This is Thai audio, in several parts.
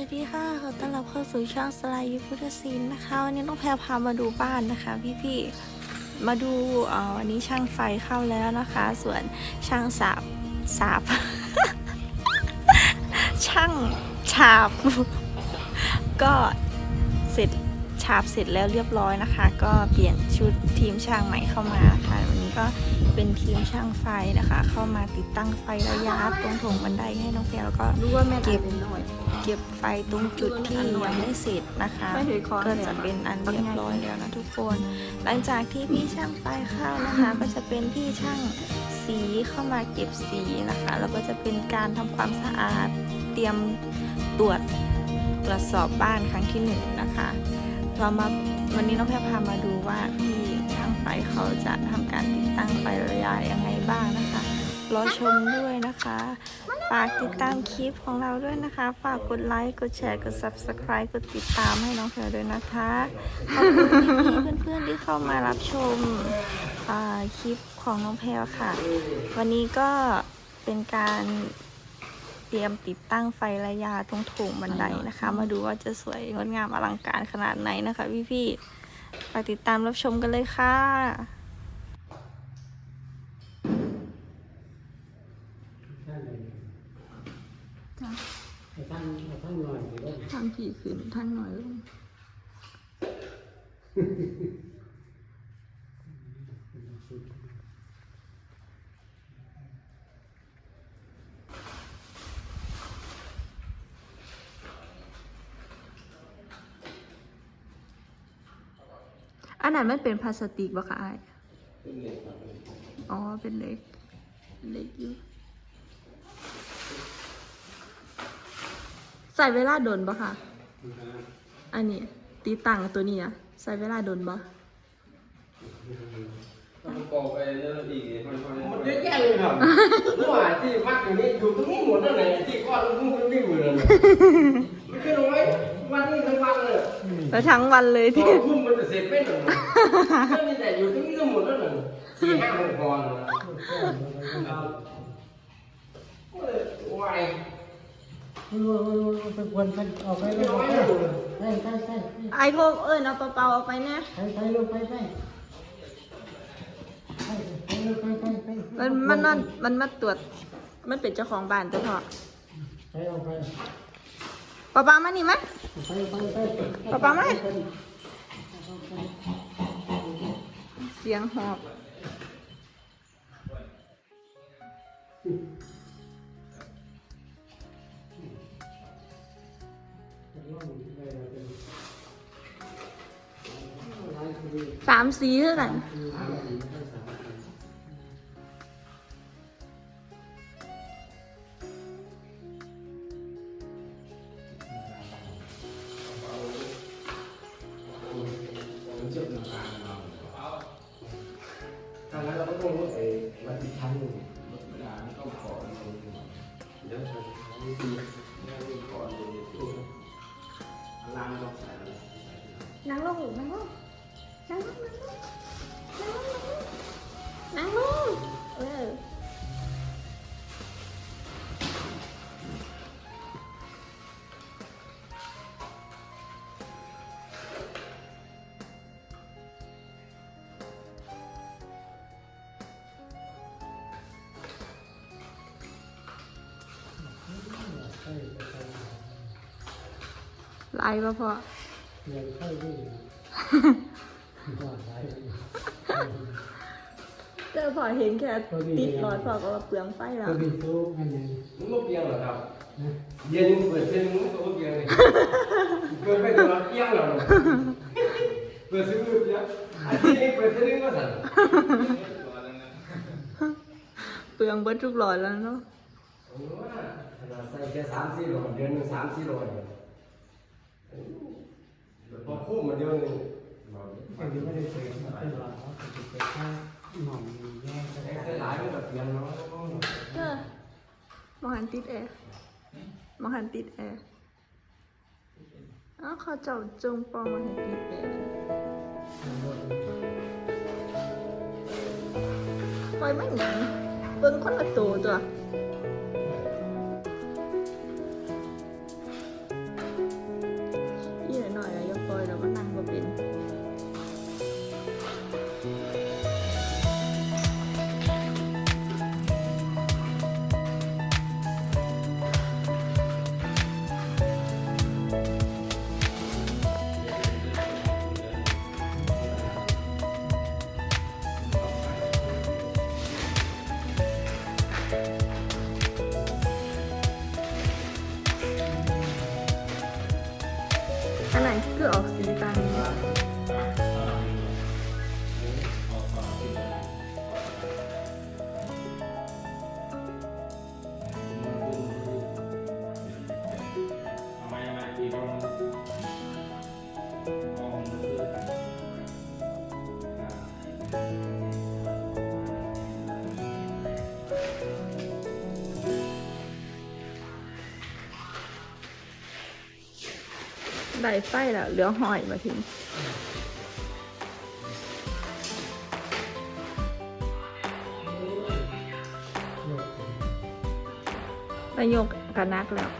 วัสดีค่ะขอต้อนรับเข้าสู่ช่องสลายยุพุทธศิลป์นะคะวันนี้น้องแพรพามาดูบ้านนะคะ พี่ๆมาดูอ่อวันนี้ช่างไฟเข้าแล้วนะคะ ส่วนช่างสาบสาบ ช่างฉาบ ก็เสร็จฉาบเสร็จแล้วเรียบร้อยนะคะ ก็เปลี่ยนชุดทีมช่างใหม่เข้ามาค่ะวันนี้ก็ เป็นทีมช่างไฟนะคะ เข้ามาติดตั้งไฟระยะตรงโถงบันไดให้น้องแพรแล้วก็รู้ว่าแม่เก็บเป็นน้อยเก็บไฟตรงจุดที่ยังไม่เสร็จนะคะไม่ถือคอก็จะเป็นอันเรียบร้อยแล้วนะทุกคน หลังจากที่พี่ช่างไฟเข้านะคะ ก็จะเป็นพี่ช่างสีเข้ามาเก็บสีนะคะแล้วก็จะเป็นการทำความสะอาดเตรียมตรวจตรวจสอบบ้านครั้งที่หนึ่งนะคะ เรามาวันนี้น้องแพรพามาดูว่าพี่ช่าง ไฟเขาจะทำการติดตั้งไฟระยะยังไงบ้างนะคะ รอชมด้วยนะคะ ฝากติดตามคลิปของเราด้วยนะคะ ฝากกดไลค์ กดแชร์ กด subscribe กดติดตามให้น้องแพรด้วยนะคะ ขอบคุณพี่เพื่อนๆที่เข้ามารับชมคลิปของน้องแพรค่ะ วันนี้ก็เป็นการเตรียมติดตั้งไฟระยะตรงโถงบันไดนะคะ มาดูว่าจะสวยงดงามอลังการขนาดไหนนะคะพี่ๆ ฝากติดตามรับชมกันเลยค่ะ ท่านเลยจ้ะให้ท่านให้ท่านหน่อยสิลูกทำผีขึ้นท่านหน่อยลง อันนั้นมันเป็นพลาสติกปะคะไอายอ๋อ เป็นเหล็กเหล็กอยู่ใส่เวลาโดนปะคะอันนี้ ตีตังตัวนี้อะใส่เวลาโดนปะมันกอกไปเรื่อยๆอีกมันมันหมดเยอะแยะเลยครับเมื่อวานที่วัดอย่างนี้อยู่ตรงนี้หมดนั่นแหละที่ก้อนลูกมันวิ่งอยู่นั่นน่ะไม่ใช่น้อยวันนี้ทั้งวันเลยแล้วทั้งวันเลยสที่องทุ่มมันจะเสร็จไม่หนึ่งนั่นนี่แต่อยู่ตรงนี้ก็หมดแล้วหนึ่งสี่ห้าหกพรนะครับโอ้ยวายเป็นควรเป็นออกไปไม่เลยน้อยใช่ใช่ใช่ไอโทรเอิญเอาเปล่าๆออกไปนะใช่ใช่ลงไปไปใช่ใช่ลงไปไปไปมันมันมันมันมาตรวจ มันเป็นเจ้าของบ้านเจ้าพ่อไปออกไปป้าป้ามานี่ไหมไป๊าป๊าไหมเสียงหอบสามสีเท่ากันท เดี๋ยวฉันนี่คือแม่นี่ขอตรงนี้ตัวล้างต้องใส่แล้วนั่งลงนั่งลงนั่งลงนั่งลงนั่งลงเออ ไล่ป่ะพ่อเดี๋ยวค่อยวิ่งว่าไรเจอพอเห็นแค่ติดหลอดพอก็ว่าเปลืองไฟแล้วก็มีตู้อันนึงมึงก็เปียงเหรอครับนะเย็นมึงเปิดเส้นมึงก็เปียงเลยเกินไปถึงเปียงแล้วเปิดซื้อมือเปียงอันนี้เปิดเส้นนึงก็สั่นเปลืองเบิดทุกหลอดแล้วเนาะผมว่าขนาดใส่แค่สามสี่โลเดือนหนึ่งสามสี่โล พอคู่มาเดือนหนึ่งอันนี้ไม่ได้เสริมเป็นหลักเขาเป็นแค่หน่อมแยกกันแค่หลายมันแบบเปียงเนาะเออมหันติดแอร์มองหันติดแอร์อ้าวเขาเจ้าจงปองมาให้ติดแอร์ปล่อยไม่หนังเบิ่งคนละตัวตัว ได้ไฟแล้วเหลือหอยมาทิ้งนายกกระนักแล้ว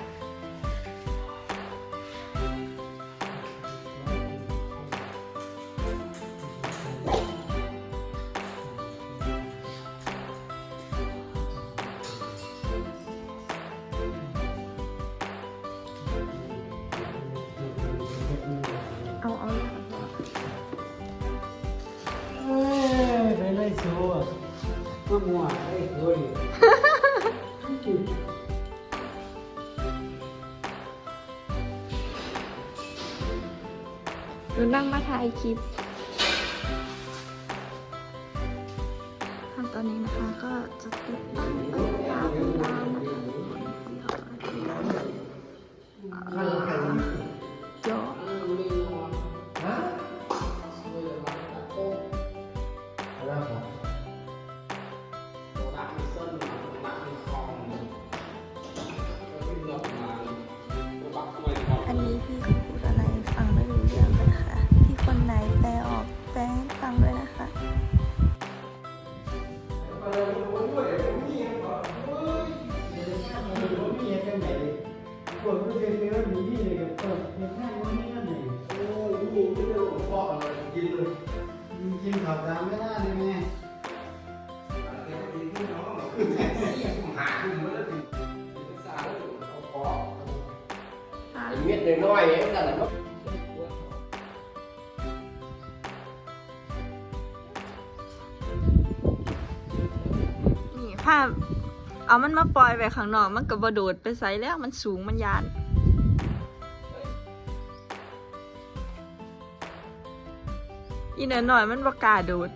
มะม่วงไอ้คุยหนูนั่งมาถ่ายคลิปขั้นตอนนี้นะคะก็จะติดตั้งเป็นดาวเป็นดาวนะคะเจาะฮะอ กินข้าวตามไม่ได้เลยแม่เม็ดน้อยๆอย่างนั้นแหละ เอามันมาปล่อยไว้ข้างนอก มันก็บ่โดดไปใส่แล้วมันสูงมันยาน อีเนอหน่อยมันบ่กล้าโดด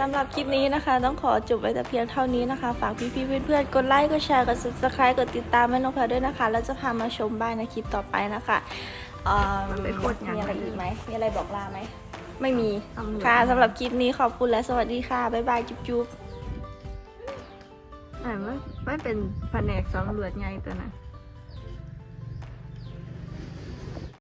สำหรับคลิปนี้นะคะ ต้องขอจบไว้แต่เพียงเท่านี้นะคะ ฝากพี่ๆเพื่อนๆกดไลค์กดแชร์กด subscribe กดติดตามแม่นกแพรด้วยนะคะ แล้วจะพามาชมบ้านในคลิปต่อไปนะคะเอ่อมันไปโคตรอย่างมีอะไรนั้นอีกไหมมีอะไรบอกลาไหมไม่มีตำรวจค่ะสำหรับคลิปนี้ขอบคุณและสวัสดีค่ะบ๊ายบายจุ๊บๆแต่ไม่ไม่เป็นแผนกสำรวจไงตัวนั้น